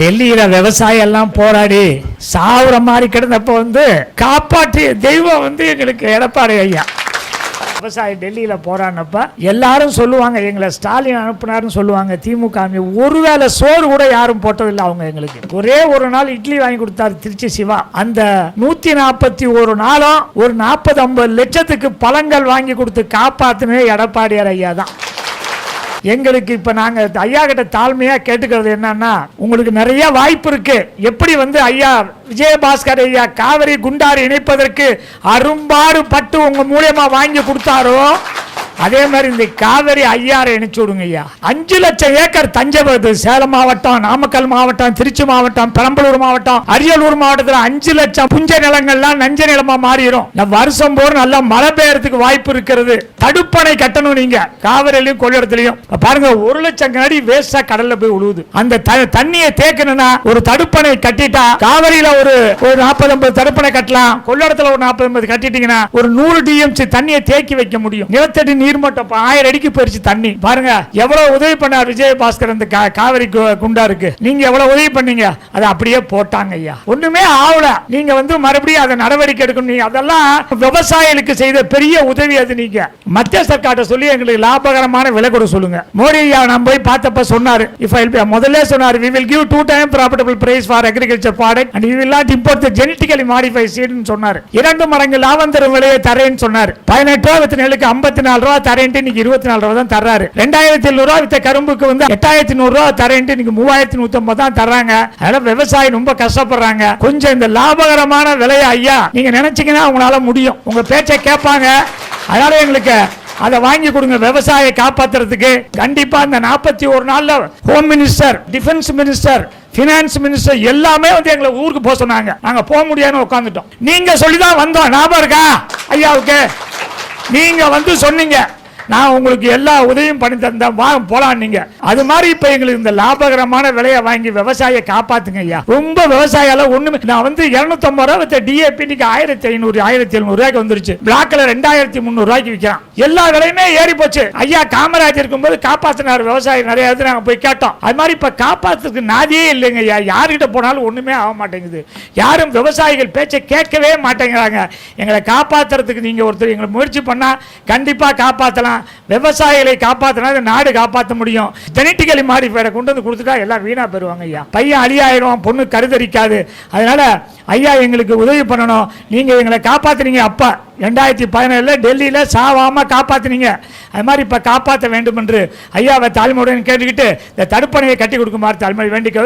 டெல்லியில விவசாயம் எல்லாம் போராடி சாவுற மாதிரி கிடந்தப்ப வந்து காப்பாற்றிய தெய்வம் வந்து எங்களுக்கு எடப்பாடி ஐயா. விவசாயி டெல்லியில் போறானப்ப எல்லாரும் சொல்லுவாங்க எங்களை ஸ்டாலின் அனுப்புனாருன்னு சொல்லுவாங்க திமுக ஒருவேளை சோறு கூட யாரும் போட்டதில்லை அவங்க எங்களுக்கு. ஒரே ஒரு நாள் இட்லி வாங்கி கொடுத்தாரு திருச்சி சிவா. அந்த நூத்தி நாற்பத்தி ஒரு நாளும் ஒரு நாற்பது ஐம்பது லட்சத்துக்கு பழங்கள் வாங்கி கொடுத்து காப்பாத்தினே எடப்பாடியார் ஐயா தான். எங்களுக்கு இப்ப நாங்க ஐயா கிட்ட தாழ்மையா கேட்டுக்கிறது என்னன்னா உங்களுக்கு நிறைய வாய்ப்பு இருக்கு. எப்படி வந்து ஐயா விஜயபாஸ்கர் ஐயா காவிரி குண்டாறு இணைப்பதற்கு அரும்பாடு பட்டு உங்க மூலியமா வாங்கி கொடுத்தாரோ அதே மாதிரி இந்த காவிரி ஐயாரை இணைச்சு விடுங்க ஐயா அஞ்சு லட்சம் ஏக்கர் தஞ்சை சேலம் மாவட்டம் நாமக்கல் மாவட்டம் திருச்சி மாவட்டம் பெரம்பலூர் மாவட்டம் அரியலூர் மாவட்டத்தில் அஞ்சு லட்சம் புஞ்ச நிலங்கள்லாம் நஞ்ச நிலமா மாறிடும் இந்த வருஷம் போற நல்ல மழை பெய்யறதுக்கு வாய்ப்பு இருக்கிறது. தடுப்பணை கட்டணும் நீங்க. காவிரிலையும் கொள்ளிடத்துலயும். பாருங்க ஒரு லட்சம் கனடி வேஸ்டா கடல்ல போய் உழுவுது. அந்த த- தண்ணியை தேக்கணும்னா ஒரு தடுப்பணை கட்டிட்டா காவிரியில ஒரு ஒரு நாற்பது ஐம்பது தடுப்பணை கட்டலாம். கொள்ளிடத்துல ஒரு நாற்பது ஐம்பது கட்டிட்டீங்கன்னா ஒரு நூறு டிஎம்சி தண்ணியை தேக்கி வைக்க முடியும். நிலத்தடி நீர்மட்டம் ஆயிரம் அடிக்கு போயிருச்சு தண்ணி. பாருங்க எவ்வளவு உதவி பண்ணார் விஜய பாஸ்கர் கா- காவிரி குண்டா இருக்கு நீங்க எவ்வளவு உதவி பண்ணீங்க? அதை அப்படியே போட்டாங்க ஐயா. ஒண்ணுமே ஆகல நீங்க வந்து மறுபடியும் அதை நடவடிக்கை எடுக்கணும். நீங்க அதெல்லாம் விவசாயிகளுக்கு செய்த பெரிய உதவி அது நீங்க. மத்திய சர்க்கார்ட்ட சொல்லி எங்களுக்கு லாபகரமான விலை கூட சொல்லுங்க. மோடி ஐயா நான் போய் பார்த்தப்ப சொன்னாரு. இஃப் ஐ முதல்ல சொன்னாரு we will give two time profitable price for agriculture product and we will not import the genetically modify சீட்னு சொன்னாரு. இரண்டு மடங்கு லாபம் தரும் விலையை தரேன்னு சொன்னாரு. பதினெட்டு ரூபா வித்து நெல்லுக்கு ஐம்பத்தி நாலு ரூபா தரேன்ட்டு இன்னைக்கு இருபத்தி நாலு ரூபா தான் தர்றாரு. ரெண்டாயிரத்தி எழுநூறு ரூபா வித்த கரும்புக்கு வந்து எட்டாயிரத்தி நூறு ரூபா தரேன்ட்டு இன்னைக்கு மூவாயிரத்தி நூத்தி ஐம்பது தான் தர்றாங்க. அதனால விவசாயி ரொம்ப கஷ்டப்படுறாங்க. கொஞ்சம் இந்த லாபகரமான விலையை ஐயா நீங்க நினைச்சீங்கன்னா உங்களால முடியும். உங்க பேச்சை கேட்பாங்க. அதனால எங்களுக்கு அதை வாங்கி கொடுங்க விவசாய காப்பாத்துறதுக்கு. கண்டிப்பா இந்த நாற்பத்தி ஒரு நாள்ல home minister defence minister finance minister எல்லாமே வந்து எங்களை ஊருக்கு போக சொன்னாங்க. நாங்க போக முடியாதுன்னு உட்காந்துட்டோம் நீங்க சொல்லி தான் வந்தோம். ஞாபகம் இருக்கா? ஐயாவுக்கு? நீங்க வந்து சொன்னீங்க. நான் உங்களுக்கு எல்லா உதவியும் பண்ணி தந்தேன் வாங்க போலாம் நீங்க. அது மாதிரி இப்ப எங்களுக்கு இந்த லாபகரமான விலையை வாங்கி விவசாயியை காப்பாத்துங்க ஐயா. ரொம்ப விவசாயால ஒண்ணுமே நான் வந்து 250 ரூபா வச்ச டிஏபி இன்னைக்கு ஆயிரத்தி ஐநூறு ஆயிரத்தி எழுநூறு ரூபாய்க்கு வந்துருச்சு. பிளாக்ல ரெண்டாயிரத்தி முந்நூறு ரூபாய்க்கு விற்கிறான் எல்லா விலையுமே ஏறி போச்சு. ஐயா காமராஜர் இருக்கும்போது காப்பாத்தினார் விவசாயி நிறைய இடத்துல நாங்க போய் கேட்டோம். அது மாதிரி இப்ப காப்பாத்துறதுக்கு நாதியே இல்லைங்க ஐயா. யாருக்கிட்ட போனாலும் ஒண்ணுமே ஆக மாட்டேங்குது. யாரும் விவசாயிகள் பேச்சை கேட்கவே மாட்டேங்கிறாங்க. எங்களை காப்பாத்துறதுக்கு நீங்க ஒருத்தர் எங்களை முயற்சி பண்ணா கண்டிப்பா காப்பாத்தலாம். விவசாயிகளை காப்பாற்றினா நாடு காப்பாற்ற முடியும். ஜெனட்டிக்கலி மாடிஃபைடை கொண்டு வந்து கொடுத்துட்டா எல்லாம் வீணாக போயிருவாங்க ஐயா. பையன் அழியாயிரும் பொண்ணு கருதரிக்காது. அதனால ஐயா எங்களுக்கு உதவி பண்ணணும். நீங்கள் எங்களை காப்பாத்துனீங்க அப்பா. ரெண்டாயிரத்தி பதினேழுல டெல்லியில சாவாமல் காப்பாத்துனீங்க. அது மாதிரி இப்போ காப்பாற்ற வேண்டும் என்று ஐயாவை தாழ்மையுடன் கேட்டுக்கிட்டு இந்த தடுப்பணையை கட்டி கொடுக்குமாறு தாழ்மை வேண்டிக்க